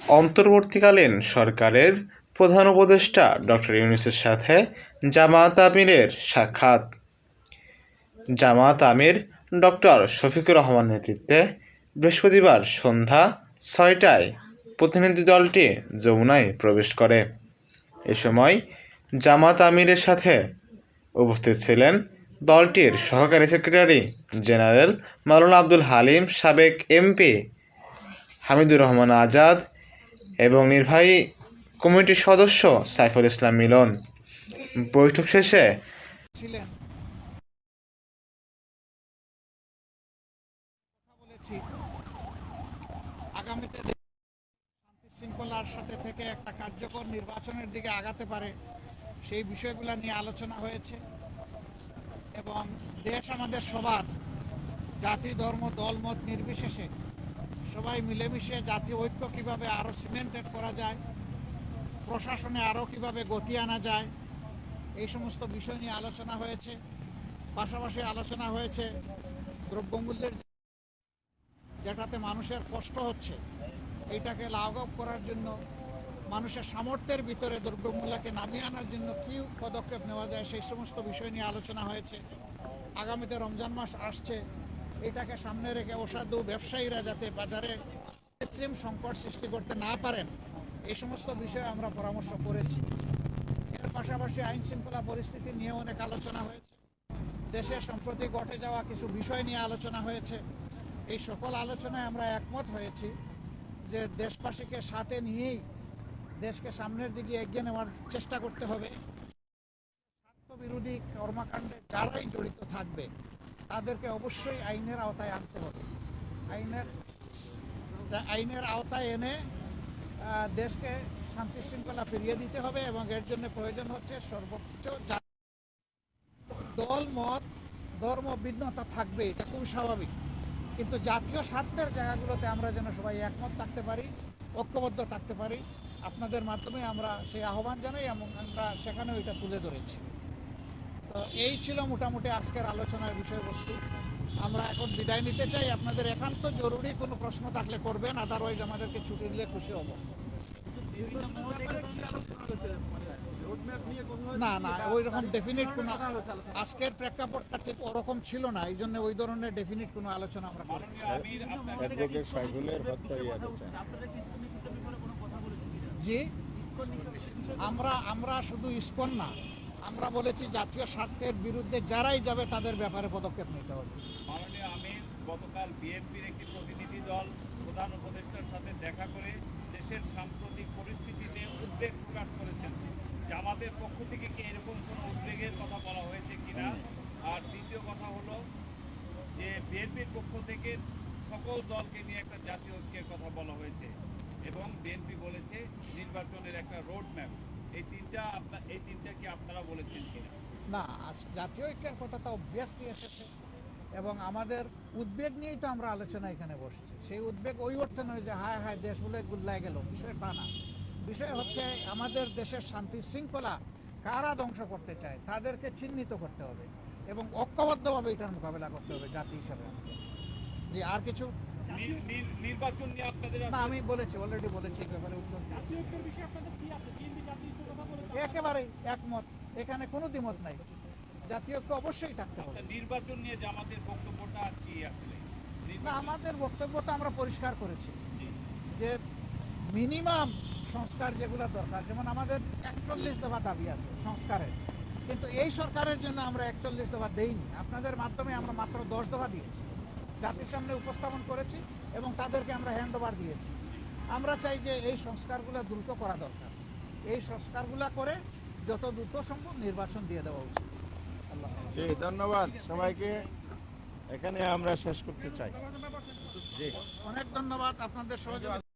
অন্তর্বর্তীকালীন সরকারের প্রধান উপদেষ্টা ডক্টর ইউনুসের সাথে জামায়াত আমিরের সাক্ষাৎ। জামায়াত আমির ডক্টর শফিকুর রহমান নেতৃত্বে বৃহস্পতিবার সন্ধ্যা ছয়টায় প্রতিনিধি দলটি যমুনায় প্রবেশ করে। এ সময় জামাত আমিরের সাথে উপস্থিত ছিলেন দলটির সহকারী সেক্রেটারি জেনারেল মাওলানা আব্দুল হালিম, সাবেক এমপি হামিদুর রহমান আজাদ এবং নির্বাহী কমিটির সদস্য সাইফুল ইসলাম মিলন। বৈঠক শেষে সাথে থেকে একটা কার্যকর নির্বাচনের দিকে আগাতে পারে, সেই বিষয়গুলো নিয়ে আলোচনা হয়েছে। এবং দেশ আমাদের সবার, জাতি, ধর্ম দলমত নির্বিশেষে সবাই মিলেমিশে জাতীয় ঐক্য কীভাবে আরও সিমেন্টেড করা যায়, প্রশাসনে আরও কীভাবে গতি আনা যায়, এই সমস্ত বিষয় নিয়ে আলোচনা হয়েছে। পাশাপাশি আলোচনা হয়েছে দ্রব্যমূল্যের যেটাতে মানুষের কষ্ট হচ্ছে, এইটাকে লাঘব করার জন্য মানুষের সামর্থ্যের ভিতরে দ্রব্যমূল্যকে নামিয়ে আনার জন্য কী পদক্ষেপ নেওয়া যায় সেই সমস্ত বিষয় নিয়ে আলোচনা হয়েছে। আগামীতে রমজান মাস আসছে। এটাকে সামনে রেখে অসাধু ব্যবসায়ীরা যাতে বাজারে কৃত্রিম সংকট সৃষ্টি করতে না পারেন এই সমস্ত বিষয়ে আমরা পরামর্শ করেছি। এর পাশাপাশি আইন শৃঙ্খলা পরিস্থিতি নিয়ে অনেক আলোচনা হয়েছে। দেশে সম্প্রতি ঘটে যাওয়া কিছু বিষয় নিয়ে আলোচনা হয়েছে। এই সকল আলোচনায় আমরা একমত হয়েছি যে দেশবাসীকে সাথে নিয়েই দেশকে সামনের দিকে এগিয়ে নেওয়ার চেষ্টা করতে হবে। স্বার্থবিরোধী কর্মকাণ্ডে যারাই জড়িত থাকবে, তাদেরকে অবশ্যই আইনের আওতায় আনতে হবে। আইনের আইনের আওতায় এনে দেশকে শান্তি শৃঙ্খলা ফিরিয়ে দিতে হবে এবং এর জন্য প্রয়োজন হচ্ছে সর্বোচ্চ দল, মত, ধর্ম, ভিন্নতা থাকবে, এটা খুব স্বাভাবিক। কিন্তু জাতীয় স্বার্থের জায়গাগুলোতে আমরা যেন সবাই একমত থাকতে পারি, ঐক্যবদ্ধ থাকতে পারি আপনাদের মাধ্যমে আমরা সেই আহ্বান জানাই এবং আমরা সেখানেও এটা তুলে ধরেছি। তো এই ছিল মোটামুটি আজকের আলোচনার বিষয়বস্তু। আমরা এখন বিদায় নিতে চাই। আপনাদের একান্ত জরুরি কোনো প্রশ্ন থাকলে করবেন আদারওয়াইজ আমাদেরকে ছুটি দিলে খুশি হব। না না ওই রকম ডেফিনিট কোনো আজকের প্রেক্ষাপটটা ঠিক ওরকম ছিল না। এই জন্য ওই ধরনের ডেফিনিট কোনো আলোচনা আমরা করি জি আমরা আমরা শুধু ইস্কন না, আমরা বলেছি জাতীয় স্বার্থের বিরুদ্ধে যারাই যাবে তাদের ব্যাপারে পদক্ষেপ নিতে হবে। আমির, গতকাল প্রতিনিধি দল প্রধান উপদেষ্টার সাথে দেখা করে দেশের সাম্প্রতিক পরিস্থিতিতে উদ্বেগ প্রকাশ করেছেন। জামাতের পক্ষ থেকে কি এরকম কোনো উদ্বেগের কথা বলা হয়েছে আর দ্বিতীয় কথা হলো যে পক্ষ থেকে সকল দলকে নিয়ে একটা জাতীয় ঐক্যের কথা বলা হয়েছে। বিএনপি বলেছে নির্বাচনের একটা রোড ম্যাপ এই তিনটা আপনার এই তিনটা কি আপনারা বলেছেন কিনা? না জাতীয় ঐক্যের কথা তো অবভিয়াসলি এসেছে। এবং আমাদের উদ্বেগ নিয়েই তো আমরা আলোচনা এখানে বসেছি। সেই উদ্বেগ ওই অর্থে নয় যে, হায় হায়, দেশ বলে গুল্লায় গেল। বিষয় তা না। বিষয় হচ্ছে, আমাদের দেশের শান্তি শৃঙ্খলা কারা ধ্বংস করতে চায়, তাদেরকে চিহ্নিত করতে হবে। এবং ঐক্যবদ্ধভাবে এটার মোকাবেলা করতে হবে জাতি হিসাবে। যে আর কিছু নির্বাচন নিয়ে আপনাদের আমি বলেছি অলরেডি বলেছি ব্যাপারে উত্তর। একমত। এখানে কোনো দ্বিমত নাই। জাতীয় ঐক্য অবশ্যই থাকতে হবে। নির্বাচন নিয়ে জামাতের বক্তব্যটা কি আসলে? না আমাদের বক্তব্য তো আমরা পরিষ্কার করেছি। যে মিনিমাম সংস্কার যেগুলো দরকার যেমন আমাদের একচল্লিশ দফা দাবি আছে সংস্কারের। কিন্তু এই সরকারের জন্য আমরা একচল্লিশ দফা দেইনি। আপনাদের মাধ্যমে আমরা মাত্র দশ দফা দিয়েছি। জাতির সামনে উপস্থাপন করেছি এবং তাদেরকে আমরা হ্যান্ড ওভার দিয়েছি। আমরা চাই যে এই সংস্কারগুলো দ্রুত করা দরকার। এই সংস্কারগুলো করে যত দ্রুত সম্ভব নির্বাচন দিয়ে দেওয়া উচিত। জি ধন্যবাদ সবাইকে। এখানে আমরা শেষ করতে চাই। অনেক ধন্যবাদ আপনাদের সহযোগিতা।